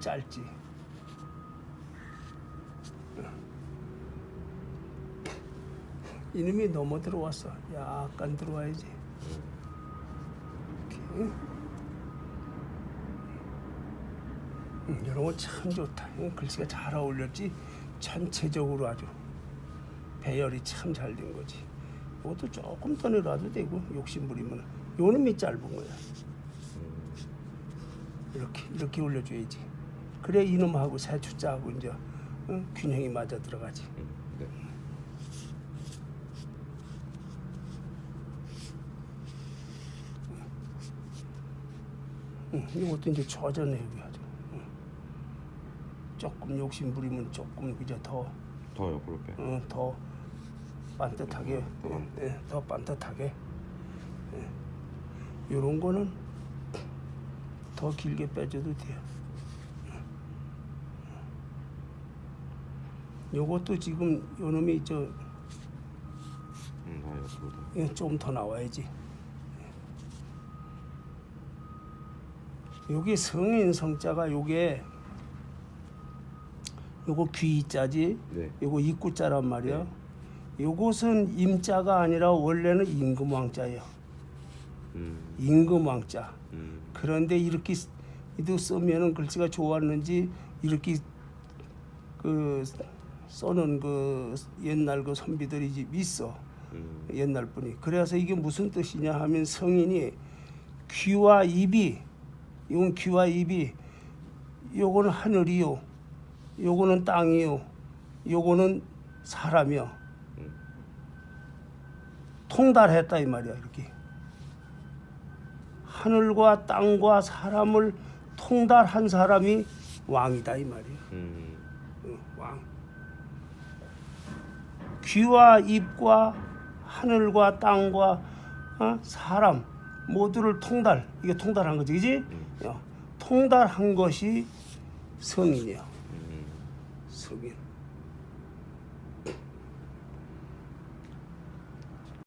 짧지. 이놈이 넘어 들어왔어. 약간 들어와야지. 이렇게. 음, 이런 거 참 좋다. 이 글씨가 잘 어울렸지. 전체적으로 아주 배열이 참 잘 된 거지. 이것도 조금 더 내려도 되고 욕심 부리면 요놈이 짧은 거야. 이렇게 이렇게 올려줘야지. 그래 이놈하고 새추자하고 이제 어, 균형이 맞아 들어가지. 음, 네. 응, 이것도 이제 아주. 응. 조금 욕심 부리면 조금 이제 더 더요 그렇게. 어, 더 반듯하게, 더 예, 예, 더 반듯하게. 이런 거는 더 길게 빼줘도 돼요. 요것도 지금 요놈이 저 음, 옆으로 다. 예, 좀더 나와야지. 여기 성인 성자가 요게 요거 귀자지. 네. 요거 입구자란 말이야. 요것은 임자가 아니라 원래는 임금왕자예요. 음, 임금왕자. 음, 그런데 이렇게 쓰- 이도 쓰면은 글씨가 좋았는지 이렇게 그 써는 그 옛날 그 선비들이 집 있어. 음, 옛날 분이. 그래서 이게 무슨 뜻이냐 하면 성인이 귀와 입이 이건 귀와 입이 요거는 하늘이요. 요거는 땅이요. 요거는 사람이요. 음. 통달했다 이 말이야 이렇게. 하늘과 땅과 사람을 통달한 사람이 왕이다 이 말이야. 음, 응, 왕. 귀와 입과 하늘과 땅과 어? 사람 모두를 통달 이게 통달한 거지, 그지? 어, 통달한 것이 성인이야. 음. 성인.